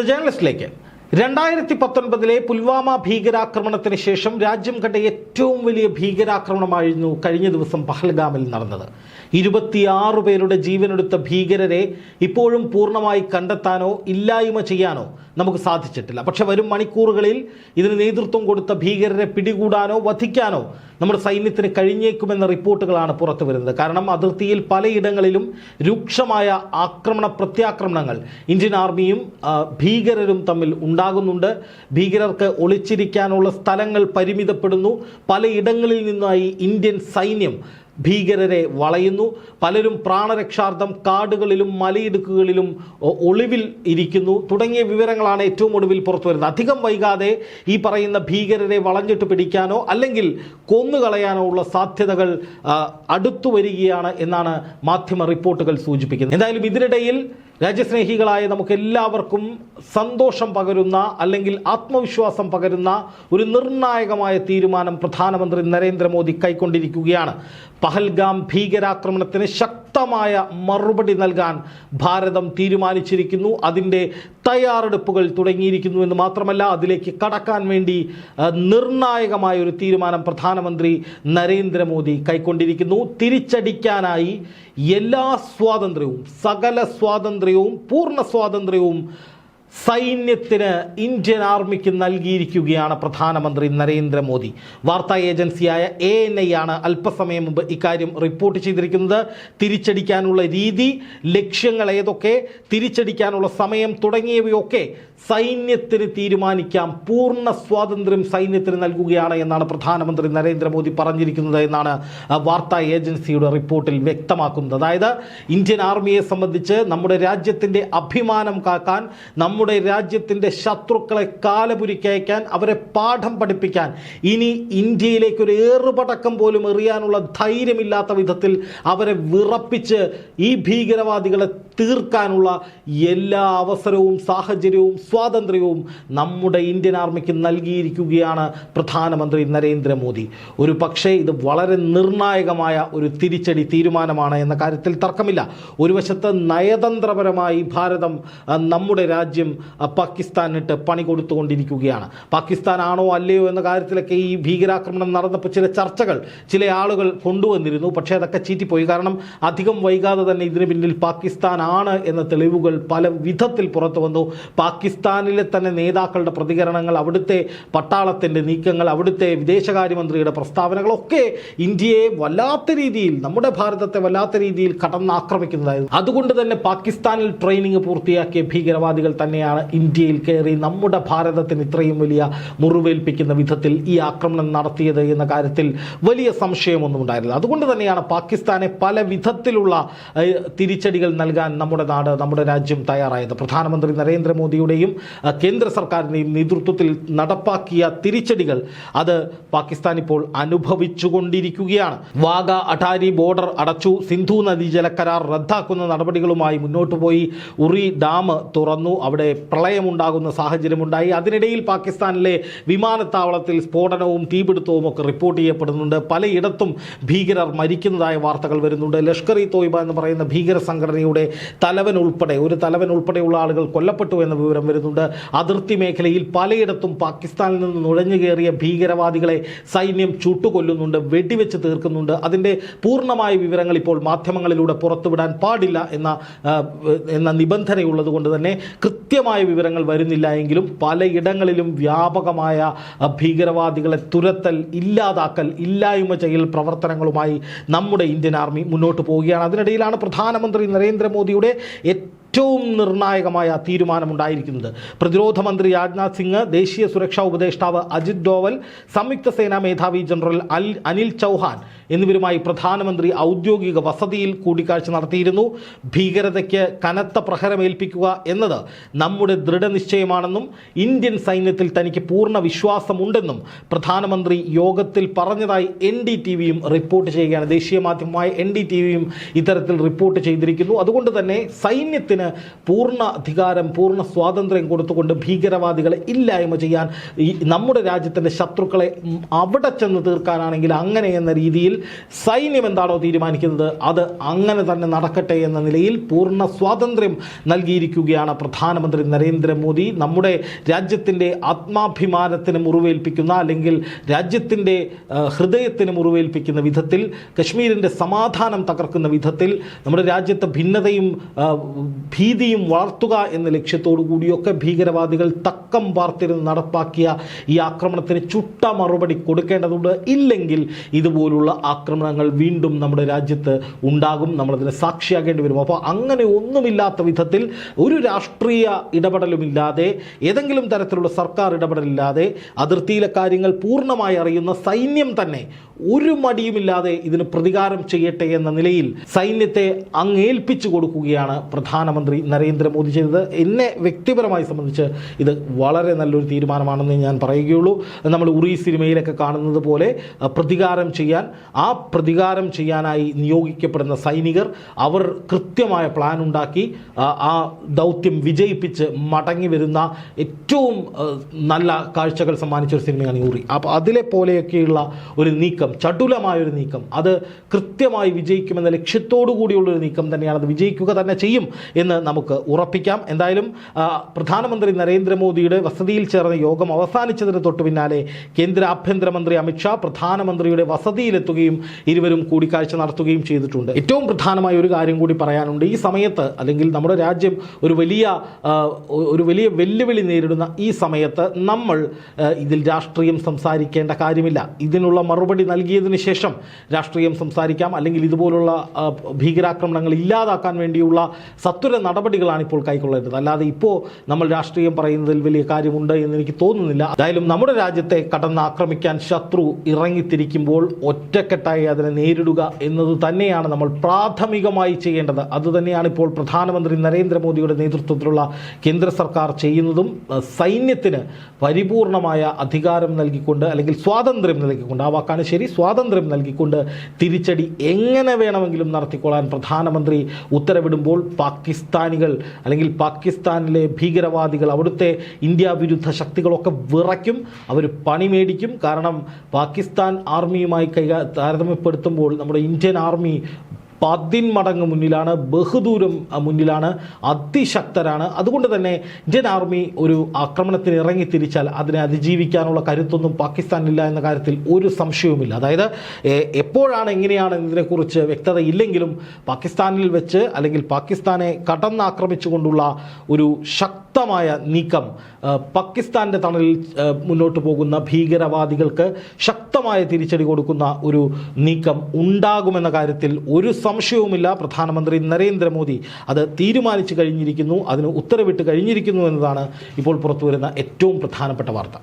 The ജേർണലിസ്റ്റിലേക്ക് രണ്ടായിരത്തി പത്തൊൻപതിലെ പുൽവാമ ഭീകരാക്രമണത്തിന് ശേഷം രാജ്യം കണ്ട ഏറ്റവും വലിയ ഭീകരാക്രമണമായിരുന്നു കഴിഞ്ഞ ദിവസം പഹൽഗാമിൽ നടന്നത്. ഇരുപത്തിയാറ് പേരുടെ ജീവനെടുത്ത ഭീകരരെ ഇപ്പോഴും പൂർണമായി കണ്ടെത്താനോ ഇല്ലായ്മ ചെയ്യാനോ നമുക്ക് സാധിച്ചിട്ടില്ല. പക്ഷെ വരും മണിക്കൂറുകളിൽ ഇതിന് നേതൃത്വം കൊടുത്ത ഭീകരരെ പിടികൂടാനോ വധിക്കാനോ നമ്മുടെ സൈന്യത്തിന് കഴിഞ്ഞേക്കുമെന്ന റിപ്പോർട്ടുകളാണ് പുറത്തു വരുന്നത്. കാരണം അതിർത്തിയിൽ പലയിടങ്ങളിലും രൂക്ഷമായ ആക്രമണ പ്രത്യാക്രമണങ്ങൾ ഇന്ത്യൻ ആർമിയും ഭീകരരും തമ്മിൽ ഉണ്ടാകുന്നുണ്ട്. ഭീകരർക്ക് ഒളിച്ചിരിക്കാനുള്ള സ്ഥലങ്ങൾ പരിമിതപ്പെടുന്നു. പലയിടങ്ങളിൽ നിന്നായി ഇന്ത്യൻ സൈന്യം ഭീകരരെ വളയുന്നു. പലരും പ്രാണരക്ഷാർത്ഥം കാടുകളിലും മലയിടുക്കുകളിലും ഒളിവിൽ ഇരിക്കുന്നു. തുടങ്ങിയ വിവരങ്ങളാണ് ഏറ്റവും ഒടുവിൽ പുറത്തുവരുന്നത് അധികം വൈകാതെ ഈ പറയുന്ന ഭീകരരെ വളഞ്ഞിട്ട് പിടിക്കാനോ അല്ലെങ്കിൽ കൊന്നുകളയാനോ ഉള്ള സാധ്യതകൾ അടുത്തു വരികയാണ് എന്നാണ് മാധ്യമ റിപ്പോർട്ടുകൾ സൂചിപ്പിക്കുന്നത്. എന്തായാലും ഇതിനിടയിൽ രാജ്യസ്നേഹികളായ നമുക്ക് എല്ലാവർക്കും സന്തോഷം പകരുന്ന അല്ലെങ്കിൽ ആത്മവിശ്വാസം പകരുന്ന ഒരു നിർണായകമായ തീരുമാനം പ്രധാനമന്ത്രി നരേന്ദ്രമോദി കൈക്കൊണ്ടിരിക്കുകയാണ്. പഹൽഗാം ഭീകരാക്രമണത്തിന് ശക്തമായ മറുപടി നൽകാൻ ഭാരതം തീരുമാനിച്ചിരിക്കുന്നു. അതിന്റെ തയ്യാറെടുപ്പുകൾ തുടങ്ങിയിരിക്കുന്നു എന്ന് മാത്രമല്ല അതിലേക്ക് കടക്കാൻ വേണ്ടി നിർണായകമായ ഒരു തീരുമാനം പ്രധാനമന്ത്രി നരേന്ദ്രമോദി കൈക്കൊണ്ടിരിക്കുന്നു. തിരിച്ചടിക്കാനായി എല്ലാ സ്വാതന്ത്ര്യവും സകല സ്വാതന്ത്ര്യവും പൂർണ സ്വാതന്ത്ര്യവും സൈന്യത്തിന് ഇന്ത്യൻ ആർമിക്ക് നൽകിയിരിക്കുകയാണ് പ്രധാനമന്ത്രി നരേന്ദ്രമോദി. വാർത്താ ഏജൻസിയായ എ എൻ ഐ ആണ് അല്പസമയം മുമ്പ് ഇക്കാര്യം റിപ്പോർട്ട് ചെയ്തിരിക്കുന്നത്. തിരിച്ചടിക്കാനുള്ള രീതി ലക്ഷ്യങ്ങൾ ഏതൊക്കെ തിരിച്ചടിക്കാനുള്ള സമയം തുടങ്ങിയവയൊക്കെ സൈന്യത്തിന് തീരുമാനിക്കാം. പൂർണ സ്വാതന്ത്ര്യം സൈന്യത്തിന് നൽകുകയാണ് എന്നാണ് പ്രധാനമന്ത്രി നരേന്ദ്രമോദി പറഞ്ഞിരിക്കുന്നത് എന്നാണ് വാർത്താ ഏജൻസിയുടെ റിപ്പോർട്ടിൽ വ്യക്തമാക്കുന്നത്. അതായത് ഇന്ത്യൻ ആർമിയെ സംബന്ധിച്ച് നമ്മുടെ രാജ്യത്തിന്റെ അഭിമാനം കാക്കാൻ നമ്മുടെ രാജ്യത്തിന്റെ ശത്രുക്കളെ കാലപുരിക്കയക്കാൻ അവരെ പാഠം പഠിപ്പിക്കാൻ ഇനി ഇന്ത്യയിലേക്ക് ഒരു ഏറുപടക്കം പോലും എറിയാനുള്ള ധൈര്യമില്ലാത്ത വിധത്തിൽ അവരെ വിറപ്പിച്ച് ഈ ഭീകരവാദികളെ തീർക്കാനുള്ള എല്ലാ അവസരവും സാഹചര്യവും സ്വാതന്ത്ര്യവും നമ്മുടെ ഇന്ത്യൻ ആർമിക്ക് നൽകിയിരിക്കുകയാണ് പ്രധാനമന്ത്രി നരേന്ദ്രമോദി. ഒരു പക്ഷേ ഇത് വളരെ നിർണായകമായ ഒരു തിരിച്ചടി തീരുമാനമാണ് എന്ന കാര്യത്തിൽ തർക്കമില്ല. ഒരു വശത്ത് നയതന്ത്രപരമായി ഭാരതം നമ്മുടെ രാജ്യം ആ, പാകിസ്ഥാനിട്ട് പണി കൊടുത്തുകൊണ്ടിരിക്കുകയാണ്. പാകിസ്ഥാനാണോ അല്ലയോ എന്ന കാര്യത്തിലൊക്കെ ഈ ഭീകരാക്രമണം നടന്നപ്പോൾ ചില ചർച്ചകൾ ചില ആളുകൾ കൊണ്ടുവന്നിരുന്നു. പക്ഷേ അതൊക്കെ ചീറ്റിപ്പോയി. കാരണം അധികം വൈകാതെ തന്നെ ഇതിന് പിന്നിൽ പാകിസ്ഥാനാണ് എന്ന തെളിവുകൾ പല വിധത്തിൽ പുറത്തു വന്നു. പാകിസ്ഥാനിലെ തന്നെ നേതാക്കളുടെ പ്രതികരണങ്ങൾ അവിടുത്തെ പട്ടാളത്തിന്റെ നീക്കങ്ങൾ അവിടുത്തെ വിദേശകാര്യമന്ത്രിയുടെ പ്രസ്താവനകളൊക്കെ ഇന്ത്യയെ വല്ലാത്ത രീതിയിൽ നമ്മുടെ ഭാരതത്തെ വല്ലാത്ത രീതിയിൽ കടന്നാക്രമിക്കുന്നതായിരുന്നു. അതുകൊണ്ട് തന്നെ പാകിസ്ഥാനിൽ ട്രെയിനിങ് പൂർത്തിയാക്കിയ ഭീകരവാദികൾ തന്നെയാണ് ഇന്ത്യയിൽ കയറി നമ്മുടെ ഭാരതത്തിന് ഇത്രയും വലിയ മുറിവേൽപ്പിക്കുന്ന വിധത്തിൽ ഈ ആക്രമണം നടത്തിയത് എന്ന കാര്യത്തിൽ വലിയ സംശയമൊന്നും ഉണ്ടായിരുന്നില്ല. അതുകൊണ്ട് തന്നെയാണ് പാകിസ്ഥാനെ പല വിധത്തിലുള്ള തിരിച്ചടികൾ നൽകാൻ നമ്മുടെ നാട് നമ്മുടെ രാജ്യം തയ്യാറായത്. പ്രധാനമന്ത്രി നരേന്ദ്രമോദിയുടെയും കേന്ദ്ര സർക്കാരിന്റെയും നേതൃത്വത്തിൽ നടപ്പാക്കിയ തിരിച്ചടികൾ അത് പാകിസ്ഥാൻ ഇപ്പോൾ അനുഭവിച്ചുകൊണ്ടിരിക്കുകയാണ്. വാഗ അട്ടാരി ബോർഡർ അടച്ചു സിന്ധു നദീജല കരാർ റദ്ദാക്കുന്ന നടപടികളുമായി മുന്നോട്ട് പോയി ഉറി ഡാം തുറന്നു. അവിടെ പ്രളയമുണ്ടാകുന്ന സാഹചര്യമുണ്ടായി. അതിനിടയിൽ പാകിസ്ഥാനിലെ വിമാനത്താവളത്തിൽ സ്ഫോടനവും തീപിടുത്തവും ഒക്കെ റിപ്പോർട്ട് ചെയ്യപ്പെടുന്നുണ്ട്. പലയിടത്തും ഭീകരർ മരിക്കുന്നതായ വാർത്തകൾ വരുന്നുണ്ട്. ലഷ്കർ ഇ തോയ്ബ എന്ന് പറയുന്ന ഭീകര സംഘടനയുടെ തലവൻ ഉൾപ്പെടെ ഒരു തലവൻ ഉൾപ്പെടെയുള്ള ആളുകൾ കൊല്ലപ്പെട്ടു എന്ന വിവരം വരുന്നുണ്ട്. അതിർത്തി മേഖലയിൽ പലയിടത്തും പാകിസ്ഥാനിൽ നിന്ന് നുഴഞ്ഞു കയറിയ ഭീകരവാദികളെ സൈന്യം ചുട്ടുകൊല്ലുന്നുണ്ട് വെടിവെച്ച് തീർക്കുന്നുണ്ട്. അതിന്റെ പൂർണമായ വിവരങ്ങൾ ഇപ്പോൾ മാധ്യമങ്ങളിലൂടെ പുറത്തുവിടാൻ പാടില്ല എന്ന എന്ന നിബന്ധനയുള്ളത് കൊണ്ട് തന്നെ കൃത്യമായ വിവരങ്ങൾ വരുന്നില്ല എങ്കിലും പലയിടങ്ങളിലും വ്യാപകമായ ഭീകരവാദികളെ തുരത്തൽ ഇല്ലാതാക്കൽ ഇല്ലായ്മ ചെയ്യൽ പ്രവർത്തനങ്ങളുമായി നമ്മുടെ ഇന്ത്യൻ ആർമി മുന്നോട്ട് പോവുകയാണ്. അതിനിടയിലാണ് പ്രധാനമന്ത്രി നരേന്ദ്രമോദിയുടെ ഏറ്റവും നിർണായകമായ തീരുമാനമുണ്ടായിരിക്കുന്നത്. പ്രതിരോധ മന്ത്രി രാജ്നാഥ് സിംഗ് ദേശീയ സുരക്ഷാ ഉപദേഷ്ടാവ് അജിത് ഡോവൽ സംയുക്ത സേനാ മേധാവി ജനറൽ അൽ അനിൽ ചൗഹാൻ എന്നിവരുമായി പ്രധാനമന്ത്രി ഔദ്യോഗിക വസതിയിൽ കൂടിക്കാഴ്ച നടത്തിയിരുന്നു. ഭീകരതയ്ക്ക് കനത്ത പ്രഹരമേൽപ്പിക്കുക എന്നത് നമ്മുടെ ദൃഢനിശ്ചയമാണെന്നും ഇന്ത്യൻ സൈന്യത്തിൽ തനിക്ക് പൂർണ വിശ്വാസമുണ്ടെന്നും പ്രധാനമന്ത്രി യോഗത്തിൽ പറഞ്ഞതായി എൻ ഡി ടി വിയും റിപ്പോർട്ട് ചെയ്യുകയാണ്. ദേശീയ മാധ്യമമായ എൻ ഡി ടി വിയും ഇത്തരത്തിൽ റിപ്പോർട്ട് ചെയ്തിരിക്കുന്നു. അതുകൊണ്ട് തന്നെ സൈന്യത്തിന് സൈന്യത്തിന് പൂർണ അധികാരം പൂർണ സ്വാതന്ത്ര്യം കൊടുത്തുകൊണ്ട് ഭീകരവാദികളെ ഇല്ലായ്മ ചെയ്യാൻ ഈ നമ്മുടെ രാജ്യത്തിന്റെ ശത്രുക്കളെ അവിടെ ചെന്ന് തീർക്കാനാണെങ്കിൽ അങ്ങനെ എന്ന രീതിയിൽ സൈന്യം എന്താണോ തീരുമാനിക്കുന്നത് അത് അങ്ങനെ തന്നെ നടക്കട്ടെ എന്ന നിലയിൽ പൂർണ സ്വാതന്ത്ര്യം നൽകിയിരിക്കുകയാണ് പ്രധാനമന്ത്രി നരേന്ദ്രമോദി. നമ്മുടെ രാജ്യത്തിന്റെ ആത്മാഭിമാനത്തിന് മുറിവേൽപ്പിക്കുന്ന അല്ലെങ്കിൽ രാജ്യത്തിന്റെ ഹൃദയത്തിന് മുറിവേൽപ്പിക്കുന്ന വിധത്തിൽ കശ്മീരിന്റെ സമാധാനം തകർക്കുന്ന വിധത്തിൽ നമ്മുടെ രാജ്യത്തെ ഭിന്നതയും ഭീതിയും വളർത്തുക എന്ന ലക്ഷ്യത്തോടു കൂടിയൊക്കെ ഭീകരവാദികൾ തക്കം പാർത്തിരുന്ന് നടപ്പാക്കിയ ഈ ആക്രമണത്തിന് ചുട്ട മറുപടി കൊടുക്കേണ്ടതുണ്ട്. ഇല്ലെങ്കിൽ ഇതുപോലുള്ള ആക്രമണങ്ങൾ വീണ്ടും നമ്മുടെ രാജ്യത്ത് ഉണ്ടാകും. നമ്മളതിന് സാക്ഷിയാകേണ്ടി വരും. അപ്പോൾ അങ്ങനെ ഒന്നുമില്ലാത്ത വിധത്തിൽ ഒരു രാഷ്ട്രീയ ഇടപെടലുമില്ലാതെ ഏതെങ്കിലും തരത്തിലുള്ള സർക്കാർ ഇടപെടലില്ലാതെ അതിർത്തിയിലെ കാര്യങ്ങൾ പൂർണമായി അറിയുന്ന സൈന്യം തന്നെ ഒരു മടിയുമില്ലാതെ ഇതിന് പ്രതികാരം ചെയ്യട്ടെ എന്ന നിലയിൽ സൈന്യത്തെ അങ്ങേൽപ്പിച്ചു കൊടുക്കുകയാണ് പ്രധാനമന്ത്രി. നരേന്ദ്രമോദി ചെയ്തത് എന്നെ വ്യക്തിപരമായി സംബന്ധിച്ച് ഇത് വളരെ നല്ലൊരു തീരുമാനമാണെന്ന് ഞാൻ പറയുകയുള്ളൂ. നമ്മൾ ഉറി സിനിമയിലൊക്കെ കാണുന്നത് പോലെ പ്രതികാരം ചെയ്യാൻ ആ പ്രതികാരം ചെയ്യാനായി നിയോഗിക്കപ്പെടുന്ന സൈനികർ അവർ കൃത്യമായ പ്ലാൻ ഉണ്ടാക്കി ആ, ദൗത്യം വിജയിപ്പിച്ച് മടങ്ങി വരുന്ന ഏറ്റവും നല്ല കാഴ്ചകൾ സമ്മാനിച്ച ഒരു സിനിമയാണ് ഉറി. അപ്പോൾ അതിലെ പോലെയൊക്കെയുള്ള ഒരു നീക്കം ചടുലമായൊരു നീക്കം അത് കൃത്യമായി വിജയിക്കുമെന്ന ലക്ഷ്യത്തോടു കൂടിയുള്ളൊരു നീക്കം തന്നെയാണ് അത് വിജയിക്കുക തന്നെ ചെയ്യും എന്ന് നമുക്ക് ഉറപ്പിക്കാം. എന്തായാലും പ്രധാനമന്ത്രി നരേന്ദ്രമോദിയുടെ വസതിയിൽ ചേർന്ന യോഗം അവസാനിച്ചതിന് തൊട്ടു പിന്നാലെ കേന്ദ്ര ആഭ്യന്തരമന്ത്രി അമിത്ഷാ പ്രധാനമന്ത്രിയുടെ വസതിയിലെത്തുകയും ഇരുവരും കൂടിക്കാഴ്ച നടത്തുകയും ചെയ്തിട്ടുണ്ട്. ഏറ്റവും പ്രധാനമായ ഒരു കാര്യം കൂടി പറയാനുണ്ട്. ഈ സമയത്ത് അല്ലെങ്കിൽ നമ്മുടെ രാജ്യം ഒരു വലിയ ഒരു വലിയ വെല്ലുവിളി നേരിടുന്ന ഈ സമയത്ത് നമ്മൾ ഇതിൽ രാഷ്ട്രീയം സംസാരിക്കേണ്ട കാര്യമില്ല. ഇതിനുള്ള മറുപടി നൽകിയതിന് ശേഷം രാഷ്ട്രീയം സംസാരിക്കാം. അല്ലെങ്കിൽ ഇതുപോലുള്ള ഭീകരാക്രമണങ്ങൾ ഇല്ലാതാക്കാൻ വേണ്ടിയുള്ള സത്വര നടപടികളാണ് ഇപ്പോൾ കൈക്കൊള്ളേണ്ടത്. അല്ലാതെ ഇപ്പോൾ നമ്മൾ രാഷ്ട്രീയം പറയുന്നതിൽ വലിയ കാര്യമുണ്ട് എന്ന് എനിക്ക് തോന്നുന്നില്ല. എന്തായാലും നമ്മുടെ രാജ്യത്തെ കടന്ന് ആക്രമിക്കാൻ ശത്രു ഇറങ്ങിത്തിരിക്കുമ്പോൾ ഒറ്റക്കെട്ടായി അതിനെ നേരിടുക എന്നത് തന്നെയാണ് നമ്മൾ പ്രാഥമികമായി ചെയ്യേണ്ടത്. അതുതന്നെയാണ് ഇപ്പോൾ പ്രധാനമന്ത്രി നരേന്ദ്രമോദിയുടെ നേതൃത്വത്തിലുള്ള കേന്ദ്ര സർക്കാർ ചെയ്യുന്നതും സൈന്യത്തിന് പരിപൂർണമായ അധികാരം നൽകിക്കൊണ്ട് അല്ലെങ്കിൽ സ്വാതന്ത്ര്യം നൽകിക്കൊണ്ട്. ആ വാക്കാണ് ശരി സ്വാതന്ത്ര്യം നൽകിക്കൊണ്ട് തിരിച്ചടി എങ്ങനെ വേണമെങ്കിലും നടത്തിക്കൊള്ളാൻ പ്രധാനമന്ത്രി ഉത്തരവിടുമ്പോൾ പാകിസ്ഥാനികൾ അല്ലെങ്കിൽ പാകിസ്ഥാനിലെ ഭീകരവാദികൾ അവിടുത്തെ ഇന്ത്യ വിരുദ്ധ ശക്തികളൊക്കെ വിറയ്ക്കും അവർ പണി മേടിക്കും. കാരണം പാകിസ്ഥാൻ ആർമിയുമായി കൈകാ താരതമ്യപ്പെടുത്തുമ്പോൾ നമ്മുടെ ഇന്ത്യൻ ആർമി പതിന്മടങ്ങ് മുന്നിലാണ് ബഹുദൂരം മുന്നിലാണ് അതിശക്തരാണ്. അതുകൊണ്ട് തന്നെ ഇന്ത്യൻ ആർമി ഒരു ആക്രമണത്തിന് ഇറങ്ങി തിരിച്ചാൽ അതിനെ അതിജീവിക്കാനുള്ള കരുത്തൊന്നും പാകിസ്ഥാനില്ല എന്ന കാര്യത്തിൽ ഒരു സംശയവുമില്ല. അതായത് എപ്പോഴാണ് എങ്ങനെയാണ് ഇതിനെക്കുറിച്ച് വ്യക്തത ഇല്ലെങ്കിലും പാകിസ്ഥാനിൽ വെച്ച് അല്ലെങ്കിൽ പാകിസ്ഥാനെ കടന്നാക്രമിച്ചുകൊണ്ടുള്ള ഒരു ശക്തമായ നീക്കം പാകിസ്ഥാന്റെ തണലിൽ മുന്നോട്ട് പോകുന്ന ഭീകരവാദികൾക്ക് ശക്തമായ തിരിച്ചടി കൊടുക്കുന്ന ഒരു നീക്കം ഉണ്ടാകുമെന്ന കാര്യത്തിൽ ഒരു സംശയവുമില്ല. പ്രധാനമന്ത്രി നരേന്ദ്രമോദി അത് തീരുമാനിച്ചു കഴിഞ്ഞിരിക്കുന്നു അതിന് ഉത്തരവിട്ട് കഴിഞ്ഞിരിക്കുന്നു എന്നതാണ് ഇപ്പോൾ പുറത്തുവരുന്ന ഏറ്റവും പ്രധാനപ്പെട്ട വാർത്ത.